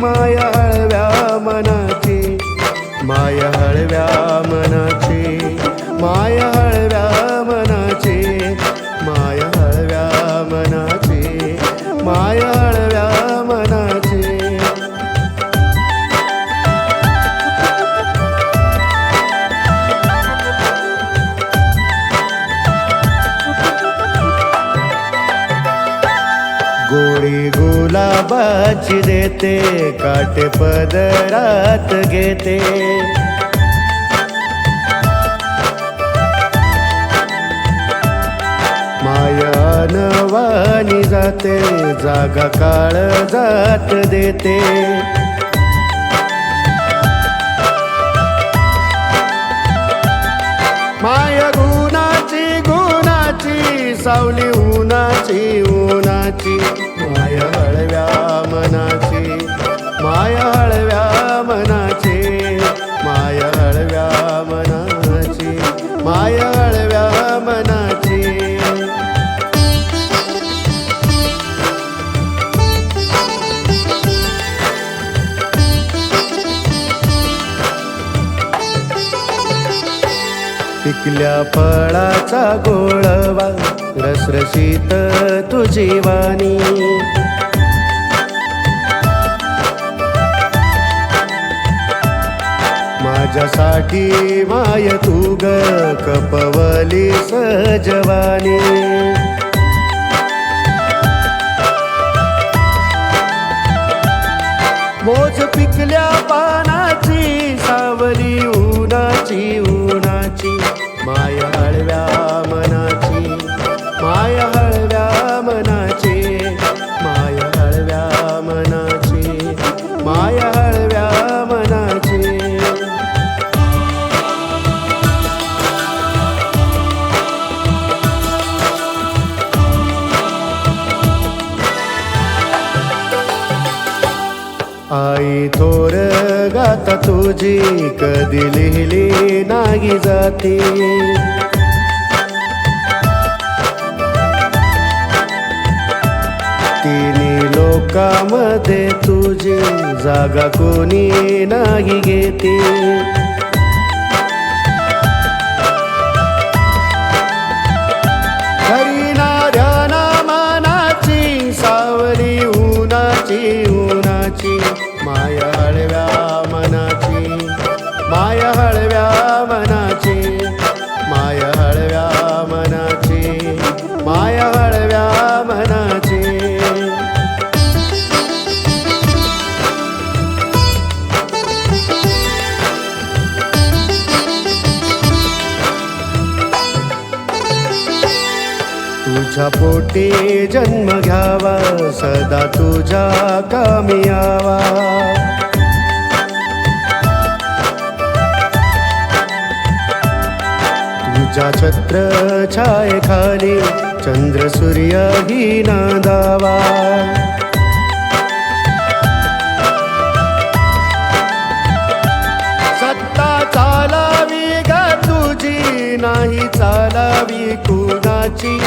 माया हळव्या मनाची माया हळव्या मनाची माया गोडी गुलाबाची देते काटे पदरात घेते. मायानवानी जाते जागा काळ जात देते. माया गुणाची गुणाची सावली उन्हाची म्हणूनाची माया हळव्या मनाची माया पिकल्या फळाचा गोळवा रसरशीत तुझी वाणी. माझ्यासाठी माय तू ग कपवली सजवानी आई थोर गाता तुझी कधी लिहिली नाही जाती. तिन्ही लोकांमध्ये तुझी जागा कोणी नाही घेते. उन्हाची तुझ्या पोटी जन्म घ्यावा सदा तुझ्या कामी यावा. तुझ्या छत्र छाये खाली चंद्र सूर्य ही नादावा. सत्ता चालावी ग तुझी नाही चालावी कुणाची.